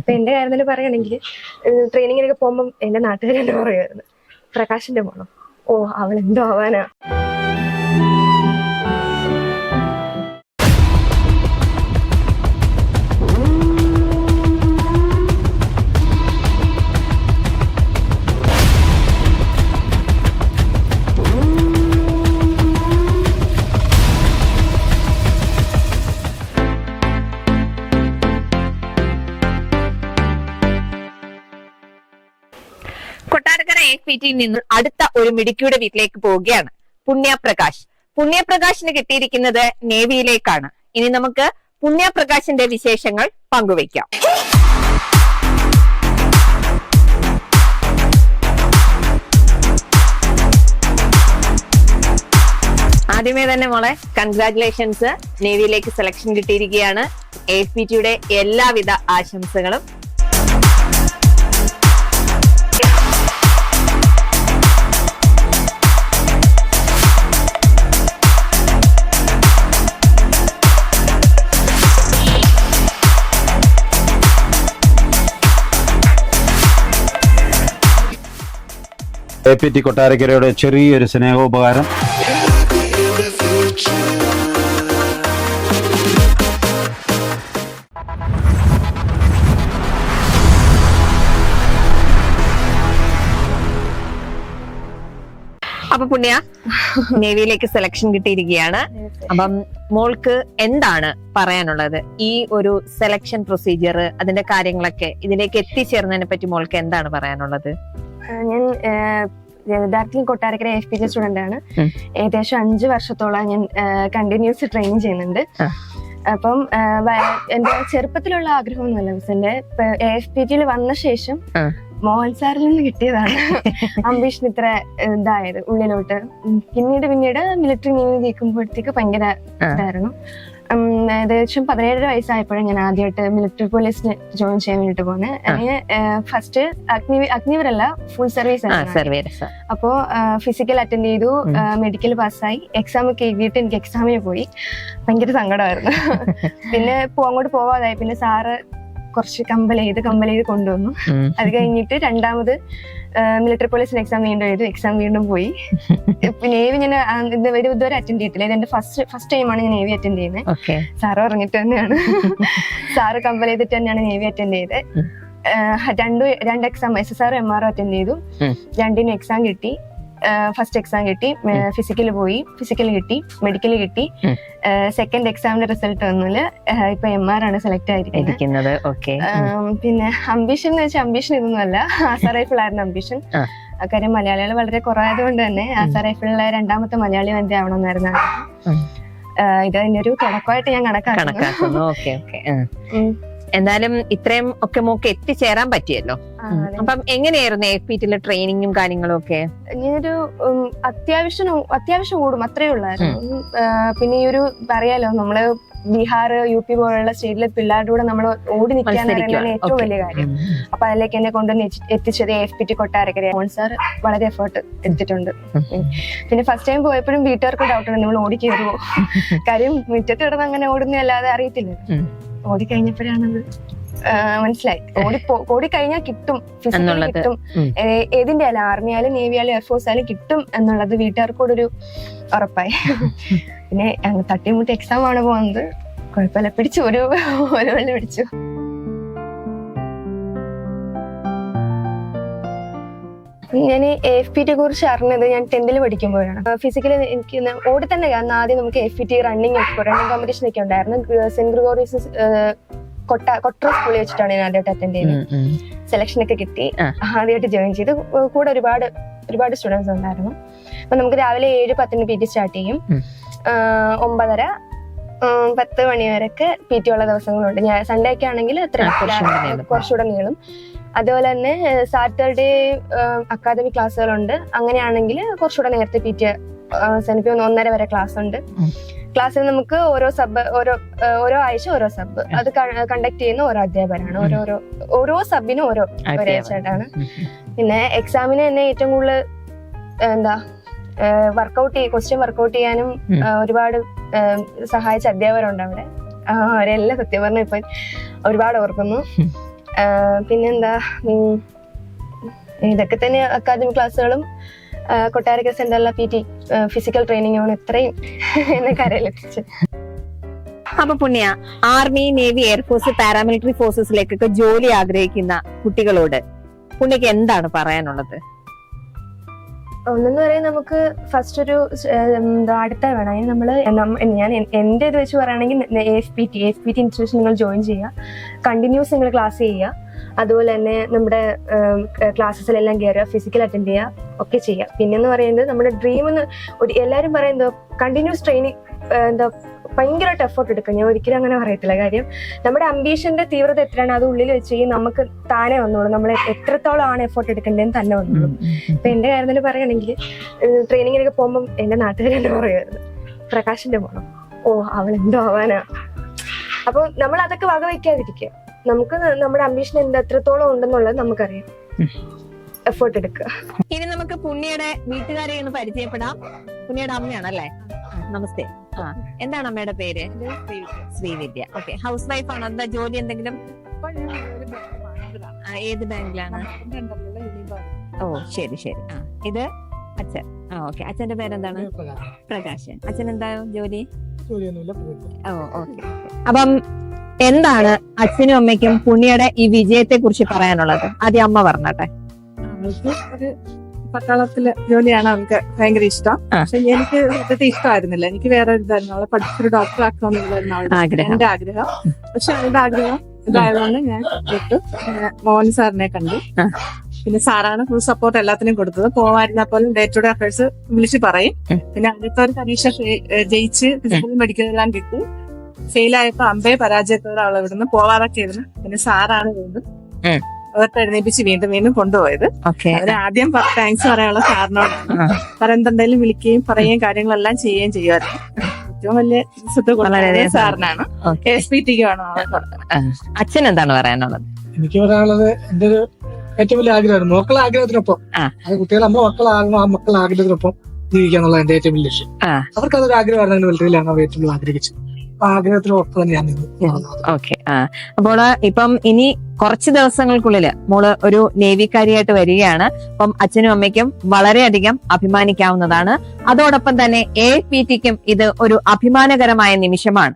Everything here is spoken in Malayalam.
അപ്പൊ എന്റെ കാര്യത്തിൽ പറയുകയാണെങ്കിൽ ട്രെയിനിങ്ങിനൊക്കെ പോകുമ്പോൾ എന്റെ നാട്ടുകാരെന്നെ പറയുമായിരുന്നു പ്രകാശിന്റെ മോളോ? ഓ അവൾ എന്തോ ആവാനാ. കൊട്ടാരക്കര നിന്നും അടുത്ത ഒരു മിടുക്കിയുടെ വീട്ടിലേക്ക് പോവുകയാണ് പുണ്യപ്രകാശ്. പുണ്യപ്രകാശിന് കിട്ടിയിരിക്കുന്നത് നേവിയിലേക്കാണ്. ഇനി നമുക്ക് പുണ്യപ്രകാശിന്റെ വിശേഷങ്ങൾ പങ്കുവയ്ക്കാം. ആദ്യമേ തന്നെ മോളെ കൺഗ്രാറ്റുലേഷൻസ് നേവിയിലേക്ക് സെലക്ഷൻ കിട്ടിയിരിക്കുകയാണ്. എഫ് പി ടിയുടെ എല്ലാവിധ ആശംസകളും എ പി ടി കൊട്ടാരക്കരയുടെ ചെറിയൊരു സ്നേഹോപകാരം. അപ്പൊ പുണ്യ നേവിയിലേക്ക് സെലക്ഷൻ കിട്ടിയിരിക്കുകയാണ്. അപ്പം മോൾക്ക് എന്താണ് പറയാനുള്ളത്? ഈ ഒരു സെലക്ഷൻ പ്രൊസീജിയർ അതിന്റെ കാര്യങ്ങളൊക്കെ ഇതിലേക്ക് എത്തിച്ചേർന്നതിനെ പറ്റി മോൾക്ക് എന്താണ് പറയാനുള്ളത്? ഞാൻ യഥാർത്ഥത്തിൽ Kottarakkara F P G student ആണ്. ഏകദേശം അഞ്ച് വർഷത്തോളം ഞാൻ കണ്ടിന്യൂസ് ട്രെയിനിങ് ചെയ്യുന്നുണ്ട്. അപ്പം എന്റെ ചെറുപ്പത്തിലുള്ള ആഗ്രഹമൊന്നുമല്ല മിസ് എന്റെ എഫ് പി ജിയിൽ വന്ന ശേഷം. മോഹൻ സാറിൽ നിന്ന് കിട്ടിയതാണ്. അംബീഷൻ ഇത്ര ഇതായത് ഉള്ളിലോട്ട്. പിന്നീട് പിന്നീട് മിലിറ്ററി നീതി കേൾക്കുമ്പോഴത്തേക്ക് ഭയങ്കര. ഇതായിരുന്നു. ഏകദേശം പതിനേഴര വയസ്സായപ്പോഴും ഞാൻ ആദ്യമായിട്ട് മിലിറ്ററി പോലീസിന് ജോയിൻ ചെയ്യാൻ വേണ്ടിട്ട് പോകുന്നത് ഫസ്റ്റ് അഗ്നി അഗ്നിവരല്ല ഫുൾ സർവീസ് അപ്പോ ഫിസിക്കൽ അറ്റൻഡ് ചെയ്തു. മെഡിക്കൽ പാസ്സായി എക്സാം ഒക്കെ എഴുതിയിട്ട് എനിക്ക് എക്സാമിന് പോയി. ഭയങ്കര സങ്കടമായിരുന്നു. പിന്നെ അങ്ങോട്ട് പോവാതായി. പിന്നെ സാറ് കുറച്ച് കമ്പൽ ചെയ്ത് കമ്പൽ ചെയ്ത് കൊണ്ടുവന്നു. അത് കഴിഞ്ഞിട്ട് രണ്ടാമത് മിലിറ്ററി പോലീസിന് എക്സാം വീണ്ടും എഴുതി എക്സാം വീണ്ടും പോയി. പിന്നെ നേവി ഞാൻ ഇതുവരെ ഇതുവരെ അറ്റൻഡ് ചെയ്തിട്ടില്ല. ഇത് എന്റെ ഫസ്റ്റ് ഫസ്റ്റ് ടൈമാണ് ഞാൻ നേവി അറ്റൻഡ് ചെയ്യുന്നത്. സാറ് പറഞ്ഞിട്ട് തന്നെയാണ്. സാറ് കമ്പൽ ചെയ്തിട്ട് തന്നെയാണ് നേവി അറ്റൻഡ് ചെയ്തത്. രണ്ടു രണ്ട് exam S S R M R attend ചെയ്തു. രണ്ടിനും എക്സാം കിട്ടി. ഫസ്റ്റ് എക്സാം കിട്ടി ഫിസിക്കൽ പോയി ഫിസിക്കൽ കിട്ടി മെഡിക്കൽ കിട്ടി. സെക്കൻഡ് എക്സാമിന്റെ റിസൾട്ട് വന്നിൽ ഇപ്പൊ എം ആർ ആണ് സെലക്ട് ആയിരിക്കുന്നത്. പിന്നെ അംബിഷൻ എന്ന് വെച്ചാൽ അംബിഷൻ ഇതൊന്നുമല്ല. ആസാ റൈഫിളായിരുന്നു അംബിഷൻ. കാര്യം മലയാളികൾ വളരെ കുറവായത് കൊണ്ട് തന്നെ ആസാ റൈഫിളിലെ രണ്ടാമത്തെ മലയാളി വന്ധ്യ ആവണമെന്നായിരുന്നു. ഇത് അതിന്റെ ഒരു തുടക്കമായിട്ട് ഞാൻ കണക്കാക്കുന്നു. എന്തായാലും ഇത്രയും ഒക്കെ മോക്ക് എത്തിച്ചേരാൻ പറ്റിയല്ലോ. അപ്പം എങ്ങനെയായിരുന്നു എഫ് പി ടിയിലെ ട്രെയിനിങ്ങും കാര്യങ്ങളും ഒക്കെ ഞാനൊരു അത്യാവശ്യം അത്യാവശ്യം ഓടും അത്രേ ഉള്ളായിരുന്നു. പിന്നെ ഈ ഒരു പറയാലോ നമ്മൾ ബീഹാർ യു പി പോലുള്ള സ്റ്റേറ്റിലെ പിള്ളേരുടെ കൂടെ നമ്മൾ ഓടി നിൽക്കാൻ. ഏറ്റവും വലിയ കാര്യം. അപ്പൊ അതിലേക്ക് എന്നെ കൊണ്ടുവന്ന് എത്തി- എത്തിച്ചത് F P T Kottarakkara. Sir വളരെ എഫേർട്ട് എടുത്തിട്ടുണ്ട്. പിന്നെ ഫസ്റ്റ് ടൈം പോയപ്പോഴും വീട്ടുകാർക്ക് ഡൗട്ട് ഉണ്ട് നമ്മൾ ഓടി കയറുമോ കാര്യം മുറ്റത്ത് കിടന്ന് അങ്ങനെ ഓടുന്നല്ലാതെ അറിയത്തില്ല. ഓടി കഴിഞ്ഞപ്പോഴാണത്. മനസ്സിലായി. കോടി കോടി കഴിഞ്ഞാൽ കിട്ടും. ഫിസിക്കലി കിട്ടും. ഏതിന്റെ ആയാലും ആർമി ആയാലും നേവി ആയാലും എയർഫോഴ്സ് ആയാലും കിട്ടും എന്നുള്ളത് വീട്ടുകാർക്കൂടെ ഒരു ഉറപ്പായി. പിന്നെ അങ്ങ് തട്ടിമുട്ടി എക്സാം ആണ് പോകുന്നത്. കുഴപ്പമില്ല. പിടിച്ചു. ഒരു ഒരു വെള്ളി പിടിച്ചു. ഞാൻ എഫ് പി ടിയെ കുറിച്ച് അറിഞ്ഞത് ഞാൻ ടെൻത്തിൽ പഠിക്കുമ്പോഴാണ്. ഫിസിക്കലി എനിക്ക് ഓടി തന്നെ കാരണം ആദ്യം നമുക്ക് F P T running running competition ഒക്കെ ഉണ്ടായിരുന്നു. സെന്റ് ഗ്രിഗോറിയസ് കൊട്ട കൊട്ടറ സ്കൂളിൽ വെച്ചിട്ടാണ് ഞാൻ ആദ്യമായിട്ട് അറ്റൻഡ് ചെയ്തത് സെലക്ഷൻ ഒക്കെ കിട്ടി. ആദ്യമായിട്ട് ജോയിൻ ചെയ്ത്. കൂടെ ഒരുപാട് ഒരുപാട് സ്റ്റുഡൻസ് ഉണ്ടായിരുന്നു. അപ്പൊ നമുക്ക് രാവിലെ ഏഴ് പത്തിന് പി ടി സ്റ്റാർട്ട് ചെയ്യും. ഒമ്പതര പത്ത് മണി വരെയൊക്കെ പി ടി ഉള്ള ദിവസങ്ങളുണ്ട്. ഞാൻ സൺഡേ ഒക്കെ ആണെങ്കിൽ അത്ര കുറച്ചുകൂടെ നീളും. അതുപോലെ തന്നെ സാറ്റർഡേ അക്കാദമിക് ക്ലാസ്സുകളുണ്ട് അങ്ങനെയാണെങ്കിൽ കുറച്ചുകൂടെ നേരത്തെ പി ടി ഒന്ന് ഒന്നര വരെ ക്ലാസ് ഉണ്ട്. ക്ലാസ്സിൽ നമുക്ക് ഓരോ സബ് ഓരോ ഓരോ ആഴ്ച ഓരോ സബ്. അത് കണ്ടക്ട് ചെയ്യുന്ന ഓരോ അധ്യാപകരാണ്. ഓരോരോ ഓരോ സബിനും ഓരോ ഒരാഴ്ചയായിട്ടാണ് പിന്നെ എക്സാമിന് തന്നെ ഏറ്റവും കൂടുതൽ എന്താ വർക്കൗട്ട് ക്വസ്റ്റ്യൻ വർക്കൗട്ട് ചെയ്യാനും ഒരുപാട് സഹായിച്ച അധ്യാപകരുണ്ട് അവിടെ. അവരെല്ലാം സത്യം പറഞ്ഞ ഇപ്പൊ ഒരുപാട് ഓർക്കുന്നു. പിന്നെന്താ ഇതൊക്കെ തന്നെ അക്കാദമിക് ക്ലാസ്സുകളും കൊട്ടാരക്കര സെന്ററിലെ പി ടി ഫിസിക്കൽ ട്രെയിനിങ് ആണ് ഇത്രയും എന്നെ കരയിലെത്തിച്ച് അപ്പൊ Punya army navy air force paramilitary ഫോഴ്സസിലേക്കൊക്കെ ജോലി ആഗ്രഹിക്കുന്ന കുട്ടികളോട് പുണ്യക്ക് എന്താണ് പറയാനുള്ളത്? ഒന്നെന്ന് പറയാൻ നമുക്ക് ഫസ്റ്റ് ഒരു എന്താ അടുത്ത വേണം. അതിന് നമ്മൾ ഞാൻ എന്റെ എന്റെ ഇത് വെച്ച് പറയുകയാണെങ്കിൽ F P T F P T institution നിങ്ങൾ ജോയിൻ ചെയ്യുക. കണ്ടിന്യൂസ് നിങ്ങൾ ക്ലാസ് ചെയ്യുക. അതുപോലെ തന്നെ നമ്മുടെ ക്ലാസ്സസിലെല്ലാം കയറുക ഫിസിക്കൽ അറ്റൻഡ് ചെയ്യുക ഒക്കെ ചെയ്യുക. പിന്നെന്ന് പറയുന്നത് നമ്മുടെ ഡ്രീം എന്ന് എല്ലാവരും പറയുന്നത് കണ്ടിന്യൂസ് ട്രെയിനിങ് എന്താ ഭയങ്കരമായിട്ട് എഫേർട്ട് എടുക്കുക ഞാൻ ഒരിക്കലും അങ്ങനെ പറയത്തില്ല. കാര്യം നമ്മുടെ അംബീഷന്റെ തീവ്രത എത്രയാണ് അത് ഉള്ളിൽ വെച്ച് കഴിഞ്ഞാൽ നമുക്ക് താനെ വന്നോളൂ. നമ്മൾ എത്രത്തോളം ആണ് എഫേർട്ട് എടുക്കേണ്ടതെന്ന് തന്നെ വന്നോളൂ. ഇപ്പൊ എന്റെ കാര്യത്തിൽ പറയുകയാണെങ്കിൽ ട്രെയിനിങ്ങിനൊക്കെ പോകുമ്പോൾ എന്റെ നാട്ടുകാർ തന്നെ പറയുമായിരുന്നു പ്രകാശിന്റെ പോണം ഓ അവൾ എന്തോ ആവാനാ. അപ്പൊ നമ്മൾ അതൊക്കെ വകവയ്ക്കാതിരിക്കുക നമുക്ക് നമ്മുടെ അംബീഷൻ എന്ത് എത്രത്തോളം ഉണ്ടെന്നുള്ളത് നമുക്കറിയാം. എഫേർട്ട് എടുക്കുക. ഇനി നമുക്ക് പുണ്യയുടെ വീട്ടുകാരെ ഒന്ന് പരിചയപ്പെടാം. പുണ്യയുടെ അമ്മയാണല്ലേ? അല്ലേ നമസ്തേ. ആ എന്താണ് അമ്മയുടെ പേര്? ശ്രീവിദ്യ. ഓക്കെ. ഹൗസ് വൈഫ് ആണോ എന്താ ജോലി എന്തെങ്കിലും? ഏത് ബാങ്കിലാണ്? ഓ ശരി ശരി. ആ ഇത് അച്ഛൻ. ആ ഓക്കെ. അച്ഛന്റെ പേരെന്താണ്? പ്രകാശൻ. അച്ഛൻ എന്താ ജോലി? Oh okay. അപ്പം എന്താണ് അച്ഛനും അമ്മയ്ക്കും പുണ്യയുടെ ഈ വിജയത്തെ കുറിച്ച് പറയാനുള്ളത്? ആദ്യം അമ്മ പറഞ്ഞട്ടെ. അവൾക്ക് ഒരു പട്ടാളത്തിൽ ജോലിയാണ് അവൾക്ക് ഭയങ്കര ഇഷ്ടം. പക്ഷെ എനിക്ക് സത്യത്തെ ഇഷ്ടമായിരുന്നില്ല. എനിക്ക് വേറെ ഒരു ഇതായിരുന്നു. അവളെ പഠിച്ചൊരു ഡോക്ടർ ആക്കണമെന്നുള്ളതായിരുന്നു. എന്റെ ആഗ്രഹം. പക്ഷെ അവളുടെ ആഗ്രഹം ഇതായതുകൊണ്ട് ഞാൻ വിട്ടു. മോൻ മോഹൻ സാറിനെ കണ്ടു. പിന്നെ സാറാണ് ഫുൾ സപ്പോർട്ട് എല്ലാത്തിനും കൊടുത്തത്. പോവായിരുന്ന പോലും ഡേ ടു ഡേ അഫയേഴ്സ് വിളിച്ച് പറയും. പിന്നെ അടുത്ത ഒരു പരീക്ഷ ജയിച്ച് ഫിസിക്കൽ മെഡിക്കൽ എല്ലാം കിട്ടി. ഫെയിലായപ്പോ അമ്പയെ പരാജയത്തോടെ അവൾ ഇവിടുന്ന് പോവാറൊക്കെ ആയിരുന്നു. പിന്നെ സാറാണ് വീണ്ടും. അവർക്ക് എഴുന്നേപ്പിച്ച് വീണ്ടും വീണ്ടും കൊണ്ടുപോയത്. അവർ ആദ്യം താങ്ക്സ് പറയാനുള്ള സാറിനോട് ആ. പരന്തെന്തെങ്കിലും വിളിക്കുകയും പറയുകയും കാര്യങ്ങളെല്ലാം ചെയ്യുകയും ചെയ്യുമായിരുന്നു. ഏറ്റവും വലിയ വളരെയധികം കൊടുത്തത് സാറിനാണ്. എസ് പി അച്ഛൻ എന്താണ് പറയാനുള്ളത്? എനിക്ക് പറയാനുള്ളത് എന്റെ ഒരു ഏറ്റവും വലിയ ആഗ്രഹമായിരുന്നു മക്കളെ ആഗ്രഹത്തിനൊപ്പം. ആ. അത് കുട്ടികൾ നമ്മുടെ മക്കളാകുമ്പോൾ ആ മക്കളെ ആഗ്രഹത്തിനൊപ്പം ജീവിക്കുക എന്നുള്ള എന്റെ ഏറ്റവും വലിയ ലക്ഷ്യം. അവർക്ക് അതൊരു ആഗ്രഹമായിരുന്നു അങ്ങനെ അവർ ഏറ്റവും ആഗ്രഹിച്ചത്. ആ ആഗ്രഹത്തിനൊപ്പം തന്നെ ഞാൻ ഓക്കെ ആ. അപ്പോൾ ഇപ്പം ഇനി കുറച്ച് ദിവസങ്ങൾക്കുള്ളിൽ മോൾ ഒരു നേവിക്കാരിയായിട്ട് വരികയാണ്. അപ്പം അച്ഛനും അമ്മയ്ക്കും വളരെയധികം അഭിമാനിക്കാവുന്നതാണ്. അതോടൊപ്പം തന്നെ എ പി ടിക്കും ഇത് ഒരു അഭിമാനകരമായ നിമിഷമാണ്.